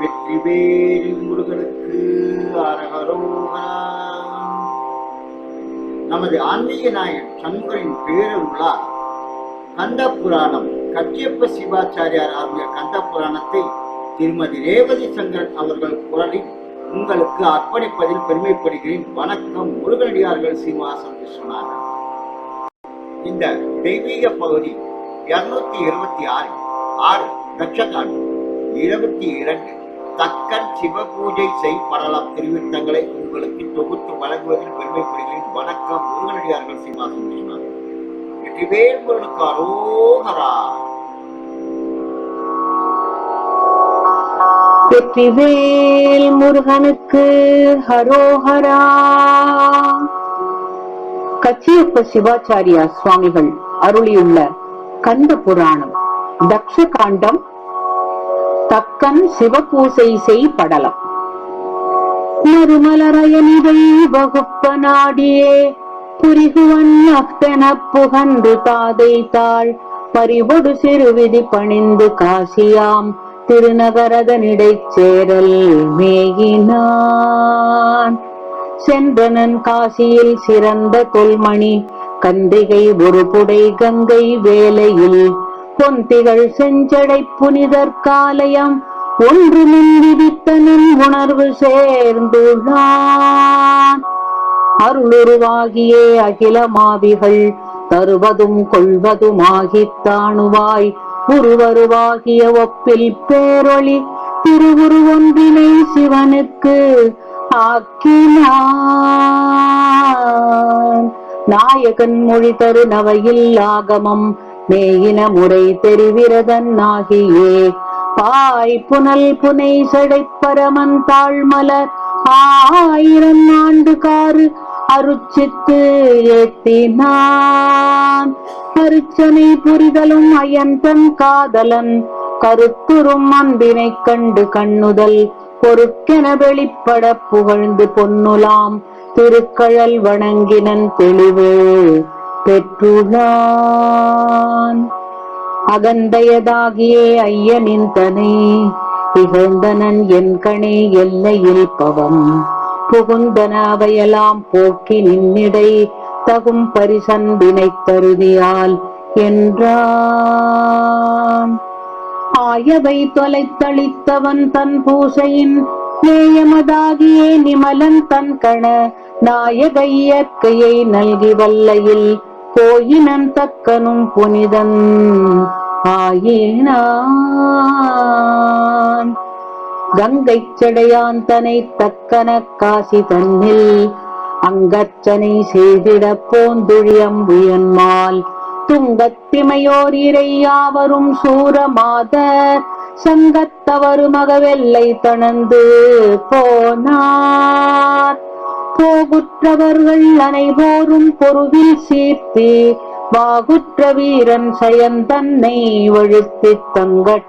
வெற்றிவேல் முருகனுக்கு அரகரோகரா நமது ஆன்மீக நாயன் சண்முகரின் பேரருளால் கந்த புராணம் கச்சியப்ப சிவாச்சாரியார் ஆகிய கந்த புராணத்தை திருமதி ரேவதி சங்கரன் அவர்கள் குரலில் உங்களுக்கு அர்ப்பணிப்பதில் பெருமைப்படுகிறேன். வணக்கம் முருகனடியார்கள் சீனிவாசன் விஸ்வநாதன். இந்த தெய்வீக பகுதி இருநூத்தி இருபத்தி ஆறு ஆறு லட்சக்காண்டு இருபத்தி இரண்டு. தக்கன் சிவ பூஜை செய் படலாம் திருவிட்டங்களை உங்களுக்கு தொகுத்து வழங்குவதில் பெருமைப்படுகிறேன் வணக்கம் முருகனடியார்கள் சீனிவாசன் விஸ்வநாதன் வெற்றிவேல் முருகனுக்கு அரோகரா. வெற்றிவேல் முருகனுக்கு ஹரோஹரா கச்சியப்ப சிவாச்சாரியா சுவாமிகள் அருளியுள்ள கந்த புராணம். தக்ஷ காண்டம் தக்கன் சிவபூசை செய் படலம். மறுமலரயனிதை வகுப்ப நாடியே புரிகுவன் அக்தன புகந்து தாதை தாள். பறிவொடு சிறுவிதி பணிந்து காசியாம் திருநகரதனிடைச் சேரல் மேகினான். சென்றனன் காசியில் சிறந்த கொல்மணி கந்திகை ஒரு புடை கங்கை வேலையில் பொந்திகள் செஞ்சடை புனிதர் காலயம். ஒன்று மின் விதித்தனன் உணர்வு சேர்ந்துள்ளான் அருளுருவாகியே அகிலமாவிகள் தருவதும் கொள்வதுமாகித் தாணுவாய் உருவருவாகிய ஒப்பில் பேரொளி திருவுருவொன்றினை சிவனுக்கு ஆக்கினான். நாயகன் மொழி தரு நவையில் ஆகமம் மேயின முறை தெரிவிரதன் ஆகியே பாய் புனல் புனை சடை பரமன் தாழ்மலர். ஆயிரம் ஆண்டு காரு அருச்சித்து ஏத்தினான் அருச்சனை புரிதலும் அயன்தன் காதலன். கருத்துரும் அன்பினை கண்டு கண்ணுதல். பொறுக்கென வெளிப்பட புகழ்ந்து பொன்னுலாம். திருக்கழல் வணங்கினன் தெளிவு. பெற்றுளான் அகந்தையதாகிய ஐயனின் தனை இகழ்ந்தனன் என் கணே எல்லையில் பவம். புகுந்தன அவையெல்லாம் போக்கி நின்னிடை தகும் பரிசன்பினை தருதியால் என்றான். ஆயவை தொலைத்தளித்தவன் தன் பூசையின் நேயமதாகியே நிமலன் தன் கண நாயக இயற்கையை நல்கி வல்லையில் போயினன் தக்கனும் புனிதன். ஆயினான். கங்கை செடையான் தனை தக்கன காசி தன்னில். அங்கச்சனை செய்திட போந்துழியம் உயன்மால். துங்கத்திமையோர் இறை யாவரும் சூரமாதர். சங்கத்தவரு மகவெல்லை தணந்து போனார். போகுற்றவர்கள் அனைவோரும் பொருவில் சீர்த்தி வாகுற்ற வீரன் சயந்தன்னை வழுத்தித் தங்கள்.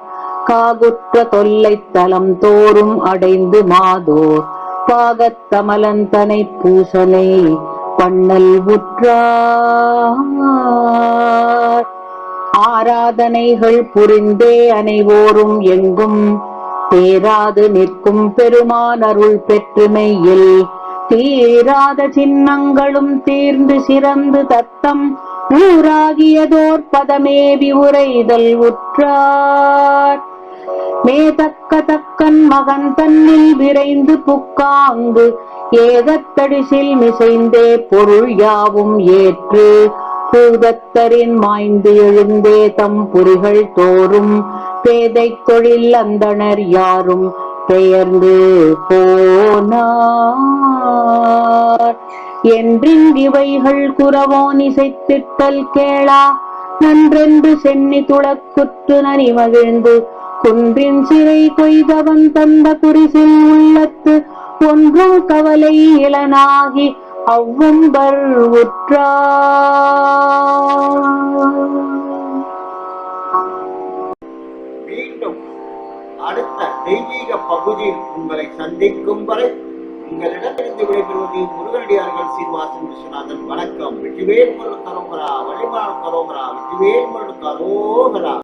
காகுற்ற தொல்லை தலம் தோறும் அடைந்து மாதோர். பாகத்தமலன் தனை பூசனை பண்ணல் உற்றார். ஆராதனைகள் புரிந்தே அனைவோரும் எங்கும் பேராது நிற்கும் பெருமான் அருள் பெற்றுமையில் தீராத சின்னங்களும் தீர்ந்து சிறந்து தத்தம் ஊராகியதோர் பதமேவி உரைதல் உற்றார். மேதக்க தக்கன் மகன் தன்னில் விரைந்து புக்காங்கு ஏகத்தடிசில் மிசைந்தே பொருள் யாவும் ஏற்று பூதத்தரின் மாய்ந்து எழுந்தே தம் புரிகள் தோறும் பேதை தொழில் அந்தணர் யாரும் பெயர்ந்து போனார். என்றிங்கிவைகள் குறவோன் இசைத்திட்டல் கேளா. நன்றென்று சென்னி துளக்குற்று நனி மகிழ்ந்து. குன்றின் சிறை கொய்தவன் தந்த குறிசில் உள்ளத்து ஒன்றும் கவலை இளனாகி அவ்வம்பர் உற்றார். தெய்வீக பகுதியில் உங்களை சந்திக்கும் வரை உங்களிடமிருந்து விடைபெறுவது முருகனடியார்கள் சீனிவாசன் விஸ்வநாதன். வணக்கம். வெற்றிவேல் முருகன் கரோகரா வழிபாடு கரோகரா வெற்றிவேல் முருகன் கரோகரா